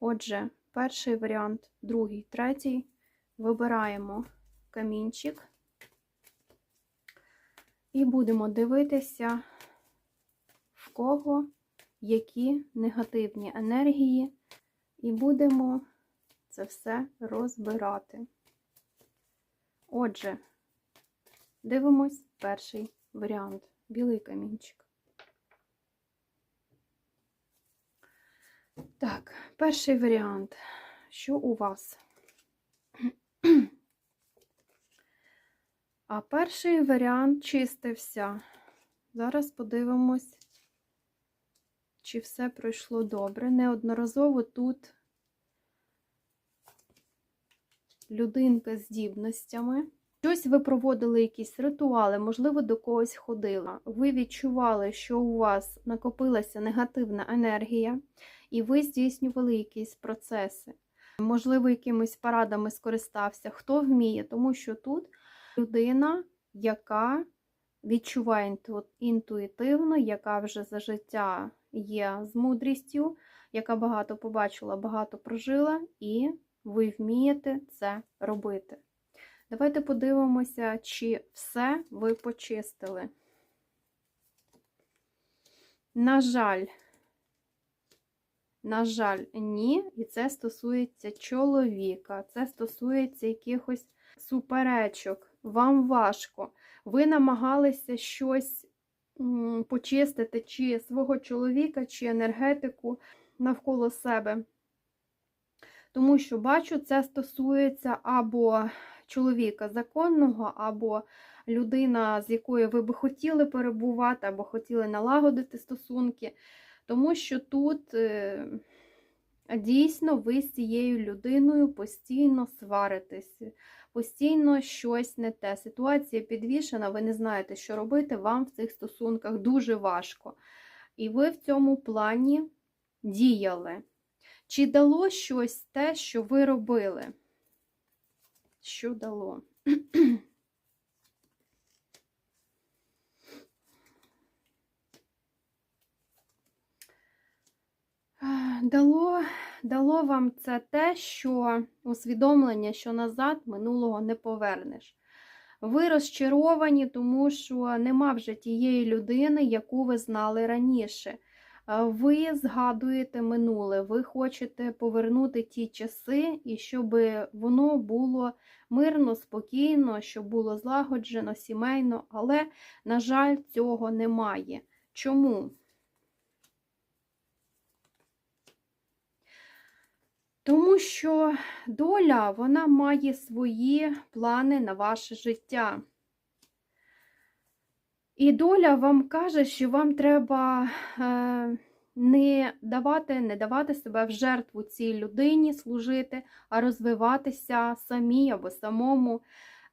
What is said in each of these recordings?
Отже, перший варіант, другий, третій. Вибираємо камінчик і будемо дивитися, в кого які негативні енергії, і будемо це все розбирати. Отже, дивимось перший варіант білий камінчик. Так, перший варіант. Що у вас? А перший варіант чистився. Зараз подивимось, чи все пройшло добре. Неодноразово тут людинка з здібностями. Щось ви проводили якісь ритуали, можливо, до когось ходила. Ви відчували, що у вас накопилася негативна енергія, і ви здійснювали якісь процеси. Можливо, якимись порадами скористався, хто вміє, тому що тут людина, яка відчуває інтуїтивно, яка вже за життя є з мудрістю, яка багато побачила, багато прожила, і ви вмієте це робити. Давайте подивимося, чи все ви почистили. На жаль, на жаль, ні. І це стосується чоловіка, це стосується якихось суперечок. Вам важко. Ви намагалися щось почистити, чи свого чоловіка, чи енергетику навколо себе. Тому що, бачу, це стосується або чоловіка законного, або людина, з якою ви би хотіли перебувати, або хотіли налагодити стосунки. Тому що тут е, дійсно ви з цією людиною постійно сваритесь, постійно щось не те. Ситуація підвішена, ви не знаєте, що робити, вам в цих стосунках дуже важко. І ви в цьому плані діяли. Чи дало щось те, що ви робили? Що дало? Дало, дало вам це те, що усвідомлення, що назад минулого не повернеш. Ви розчаровані, тому що нема вже тієї людини, яку ви знали раніше. Ви згадуєте минуле, ви хочете повернути ті часи, і щоб воно було мирно, спокійно, щоб було злагоджено, сімейно, але, на жаль, цього немає. Чому? Тому що доля вона має свої плани на ваше життя. І доля вам каже, що вам треба е, не давати, не давати себе в жертву цій людині служити, а розвиватися самі або самому.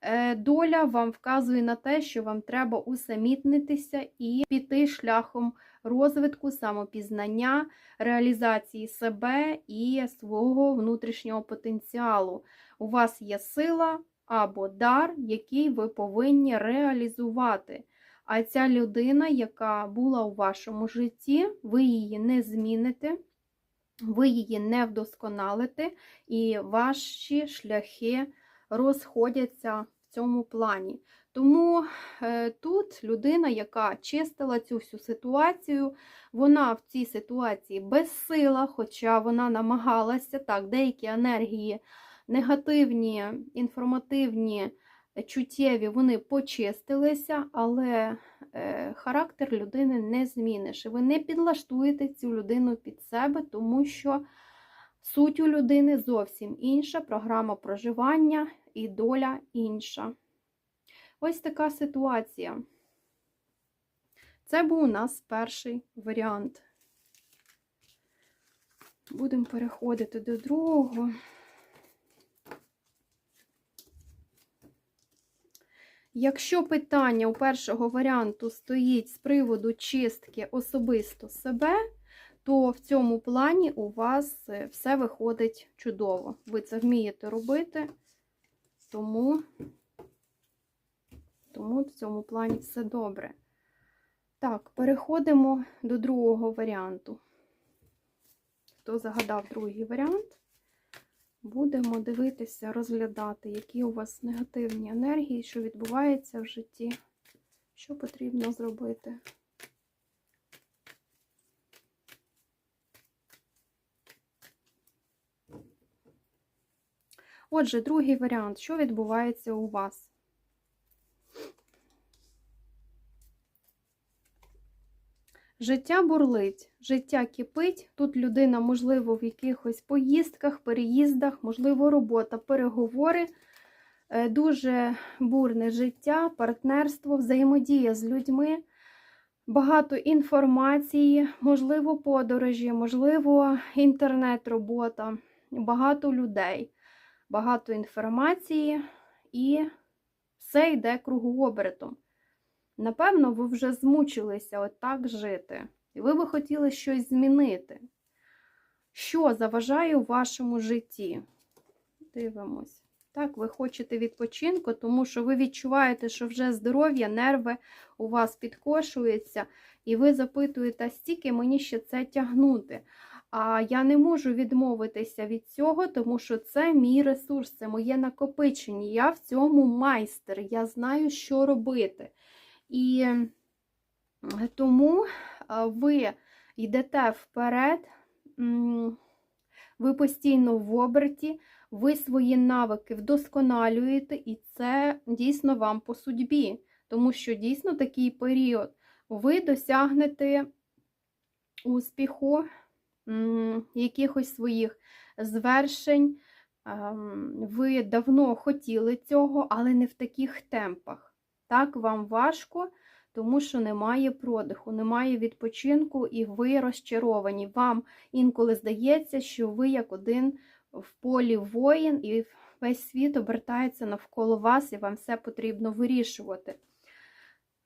Е, доля вам вказує на те, що вам треба усамітнитися і піти шляхом розвитку, самопізнання, реалізації себе і свого внутрішнього потенціалу. У вас є сила або дар, який ви повинні реалізувати. А ця людина, яка була у вашому житті, ви її не зміните, ви її не вдосконалите, і ваші шляхи розходяться в цьому плані. Тому е, тут людина, яка чистила цю всю ситуацію, вона в цій ситуації безсила, хоча вона намагалася так, деякі енергії негативні, інформативні, чуттєві, вони почистилися, але е, характер людини не зміниш. Ви не підлаштуєте цю людину під себе, тому що суть у людини зовсім інша, програма проживання і доля інша. Ось така ситуація. Це був у нас перший варіант. Будемо переходити до другого. Якщо питання у першого варіанту стоїть з приводу чистки особисто себе, то в цьому плані у вас е, все виходить чудово. Ви це вмієте робити, тому, тому в цьому плані все добре. Так, переходимо до другого варіанту. хто загадав другий варіант, будемо дивитися, розглядати, які у вас негативні енергії, що відбувається в житті, що потрібно зробити. Отже, другий варіант, що відбувається у вас? Життя бурлить, життя кипить. Тут людина, можливо, в якихось поїздках, переїздах, можливо, робота, переговори. Е, Дуже бурне життя, партнерство, взаємодія з людьми, багато інформації, можливо, подорожі, можливо, інтернет-робота, багато людей, багато інформації і все йде кругообертом. Напевно, ви вже змучилися отак жити, і ви би хотіли щось змінити. Що заважає у вашому житті? Дивимось. Так, ви хочете відпочинку, тому що ви відчуваєте, що вже здоров'я, нерви у вас підкошуються, і ви запитуєте, стільки мені ще це тягнути. А я не можу відмовитися від цього, тому що це мій ресурс, це моє накопичення. Я в цьому майстер, я знаю, що робити. І тому ви йдете вперед, ви постійно в оберті, ви свої навики вдосконалюєте, і це дійсно вам по судьбі. Тому що дійсно такий період ви досягнете успіху, якихось своїх звершень. Ви давно хотіли цього, але не в таких темпах. Так, вам важко, тому що немає продиху, немає відпочинку, і ви розчаровані. Вам інколи здається, що ви як один в полі воїн, і весь світ обертається навколо вас, і вам все потрібно вирішувати.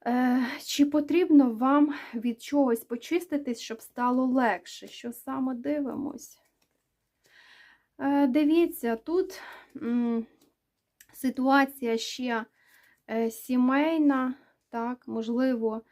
Е, Чи потрібно вам від чогось почиститись, щоб стало легше? Що саме дивимось? Е, Дивіться, тут ситуація ще сімейна, так, можливо,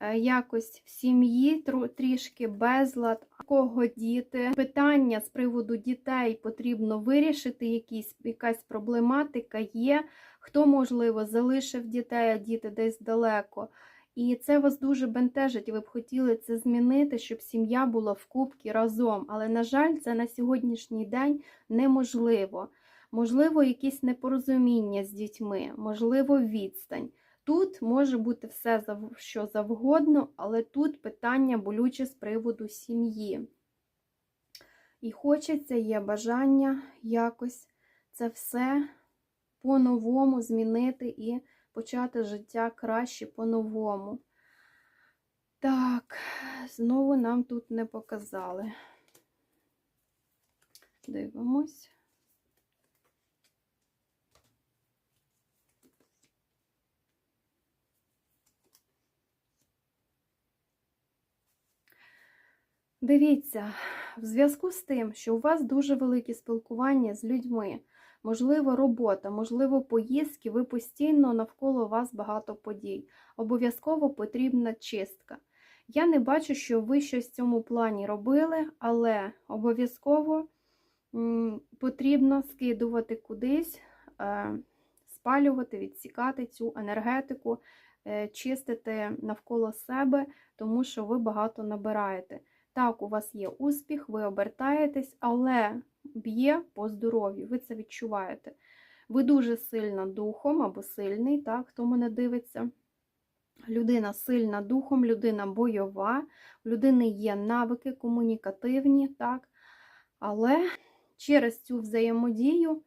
е, якось в сім'ї трішки безлад, кого діти. Питання з приводу дітей потрібно вирішити, якісь, якась проблематика є. Хто, можливо, залишив дітей, а діти десь далеко. І це вас дуже бентежить, і ви б хотіли це змінити, щоб сім'я була в кубці разом. Але, на жаль, це на сьогоднішній день неможливо. Можливо, якісь непорозуміння з дітьми, можливо, відстань. Тут може бути все, що завгодно, але тут питання болюче з приводу сім'ї. І хочеться, є бажання якось це все по-новому змінити і почати життя краще по-новому. Так, знову нам тут не показали. Дивимось. Дивіться, в зв'язку з тим, що у вас дуже велике спілкування з людьми, можливо, робота, можливо, поїздки, ви постійно навколо вас багато подій. Обов'язково потрібна чистка. Я не бачу, що ви щось в цьому плані робили, але обов'язково потрібно скидувати кудись, е, спалювати, відсікати цю енергетику, е, чистити навколо себе, тому що ви багато набираєте. Так, у вас є успіх, ви обертаєтесь, але б'є по здоров'ю, ви це відчуваєте. Ви дуже сильна духом або сильний, так, хто мене дивиться. Людина сильна духом, людина бойова, у людини є навики комунікативні, так, але через цю взаємодію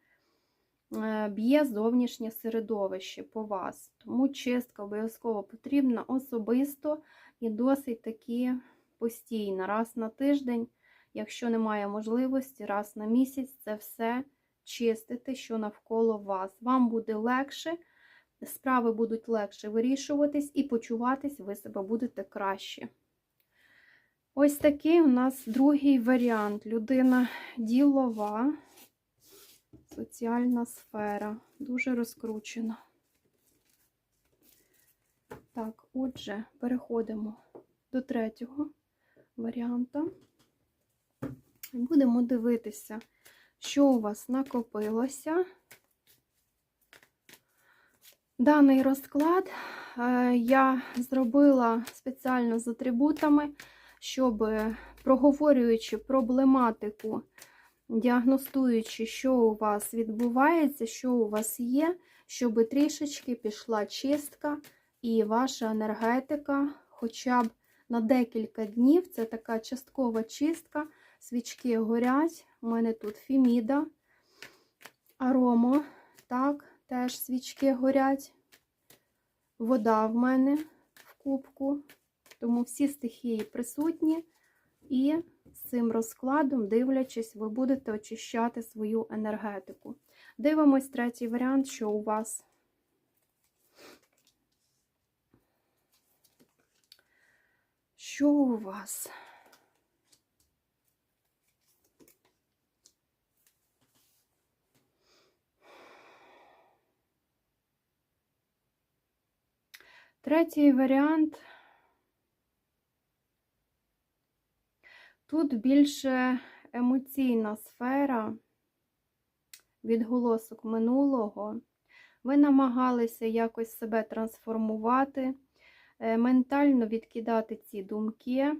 е, б'є зовнішнє середовище по вас. Тому чистка обов'язково потрібна особисто і досить таки постійно, раз на тиждень, якщо немає можливості, раз на місяць це все чистити, що навколо вас. Вам буде легше, справи будуть легше вирішуватись і почуватись ви себе будете краще. Ось такий у нас другий варіант. Людина ділова, соціальна сфера, дуже розкручена. Так, отже, переходимо до третього варіанта. Будемо дивитися, що у вас накопилося. Даний розклад е, я зробила спеціально з атрибутами, щоб, проговорюючи проблематику, діагностуючи, що у вас відбувається, що у вас є, щоб трішечки пішла чистка і ваша енергетика, хоча б на декілька днів, це така часткова чистка, свічки горять. У мене тут фіміда, аромо, так, теж свічки горять. Вода в мене в кубку, тому всі стихії присутні. І з цим розкладом, дивлячись, ви будете очищати свою енергетику. Дивимось третій варіант, що у вас. Що у вас? Третій варіант. Тут більше емоційна сфера, відголосок минулого. Ви намагалися якось себе трансформувати, ментально відкидати ці думки,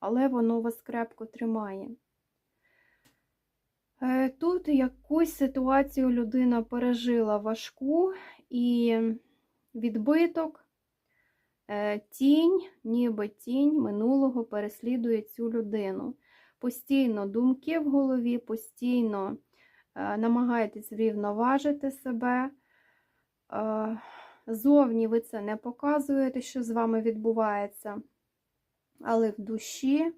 але воно вас крепко тримає. Е, Тут якусь ситуацію людина пережила важку і відбиток, е, тінь, ніби тінь минулого переслідує цю людину. Постійно думки в голові, постійно е, намагаєтесь врівноважити себе. Е, Зовні ви це не показуєте, що з вами відбувається, але в душі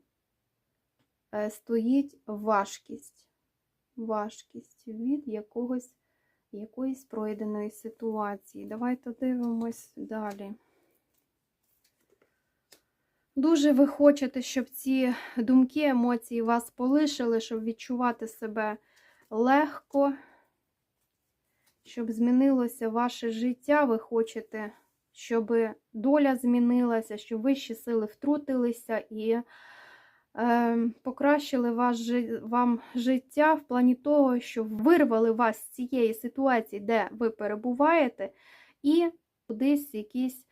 стоїть важкість. Важкість від якогось якоїсь пройденої ситуації. Давайте дивимось далі. Дуже ви хочете, щоб ці думки, емоції вас полишили, щоб відчувати себе легко, щоб змінилося ваше життя. Ви хочете, щоб доля змінилася, щоб вищі сили втрутилися і Ем, покращили ваш, вам життя в плані того, що вирвали вас з цієї ситуації, де ви перебуваєте, і кудись якесь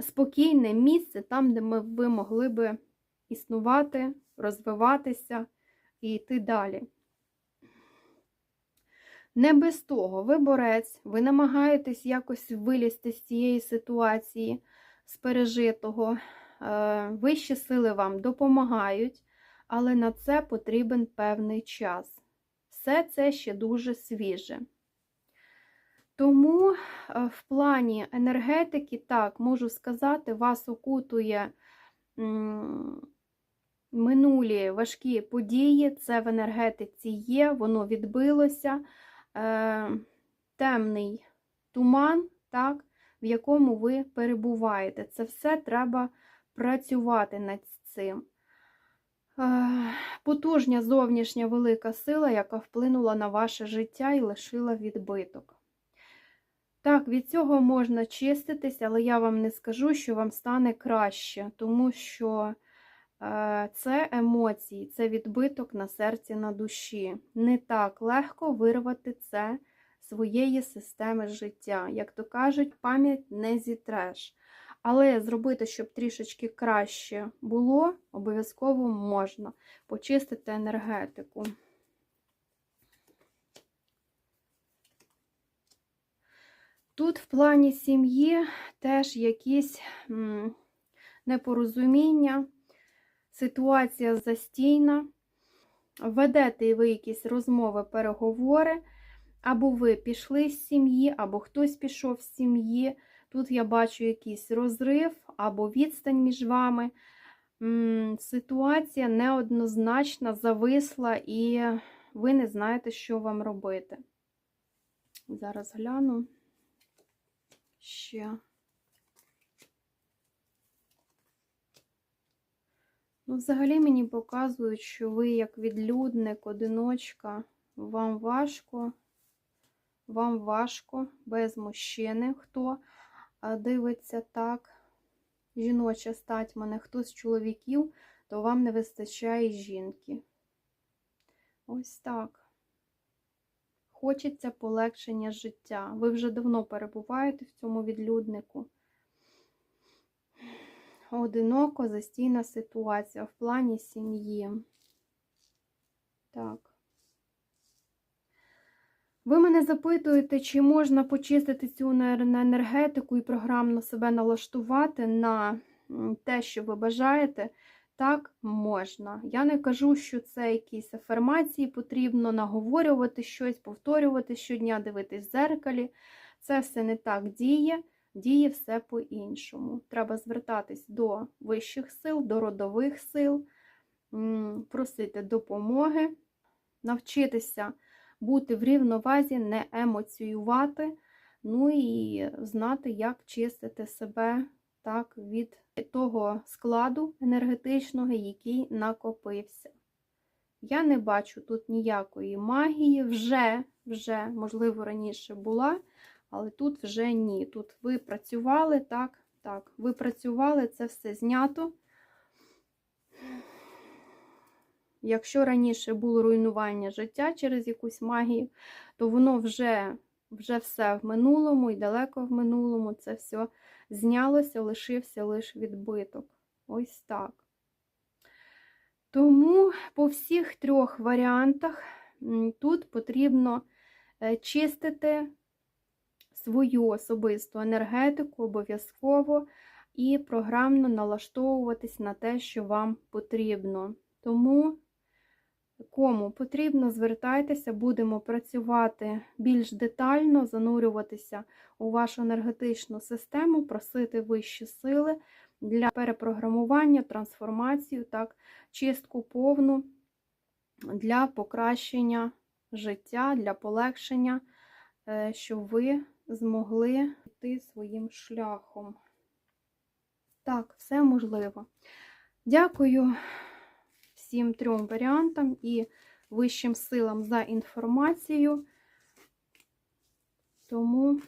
спокійне місце, там, де ми, ви могли би існувати, розвиватися і йти далі. Не без того, ви борець, ви намагаєтесь якось вилізти з цієї ситуації, з пережитого. Е, вищі сили вам допомагають але на це потрібен певний час. Все це ще дуже свіже. Тому е, в плані енергетики, так, можу сказати, вас окутує минулі важкі події, це в енергетиці є, воно відбилося, е, темний туман, так, в якому ви перебуваєте. Це все треба працювати над цим потужня зовнішня велика сила, яка вплинула на ваше життя і лишила відбиток. Так, від цього можна чиститись, але я вам не скажу, що вам стане краще, тому що е, це емоції, це відбиток на серці на душі. Не так легко вирвати це своєї системи життя. Як то кажуть, пам'ять не зітреш. Але зробити, щоб трішечки краще було, обов'язково можна почистити енергетику. Тут в плані сім'ї теж якісь непорозуміння, ситуація застійна. Ведете ви якісь розмови, переговори, або ви пішли з сім'ї, або хтось пішов з сім'ї. Тут я бачу якийсь розрив або відстань між вами. Ситуація неоднозначна, зависла, і ви не знаєте, що вам робити. Зараз гляну ще. Ну, взагалі мені показують, що ви як відлюдник, одиночка, вам важко, вам важко без мужчини хто дивиться так, жіноча стать мене, хтось з чоловіків, то вам не вистачає жінки. Ось так. Хочеться полегшення життя. Ви вже давно перебуваєте в цьому відлюднику. Одиноко застійна ситуація в плані сім'ї. Так. Ви мене запитуєте, чи можна почистити цю енергетику і програмно себе налаштувати на те, що ви бажаєте. Так, можна. Я не кажу, що це якісь афермації, потрібно наговорювати щось, повторювати щодня, дивитись в зеркалі. Це все не так діє, діє все по-іншому. Треба звертатись до вищих сил, до родових сил, просити допомоги, навчитися бути в рівновазі, не емоціювати, ну і знати, як чистити себе так, від того складу енергетичного, який накопився. Я не бачу тут ніякої магії, вже, вже, можливо, раніше була, але тут вже ні. Тут ви працювали, так, так, ви працювали, це все знято. Якщо раніше було руйнування життя через якусь магію, то воно вже, вже все в минулому і далеко в минулому це все знялося, лишився лише відбиток. Ось так. Тому по всіх трьох варіантах тут потрібно е, чистити свою особисту енергетику обов'язково і програмно налаштовуватись на те, що вам потрібно. Тому Кому потрібно, звертайтеся, будемо працювати більш детально, занурюватися у вашу енергетичну систему, просити вищі сили для перепрограмування, трансформацію, так, чистку повну для покращення життя, для полегшення, е, щоб ви змогли йти своїм шляхом. Так, все можливо. Дякую всім трьом варіантам і вищим силам за інформацію. Тому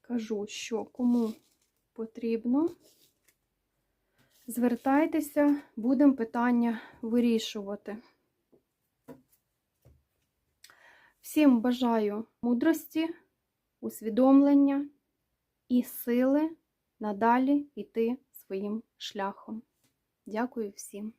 кажу, що кому потрібно, звертайтеся, будемо питання вирішувати. Всім бажаю мудрості, усвідомлення і сили надалі йти своїм шляхом. Дякую всім.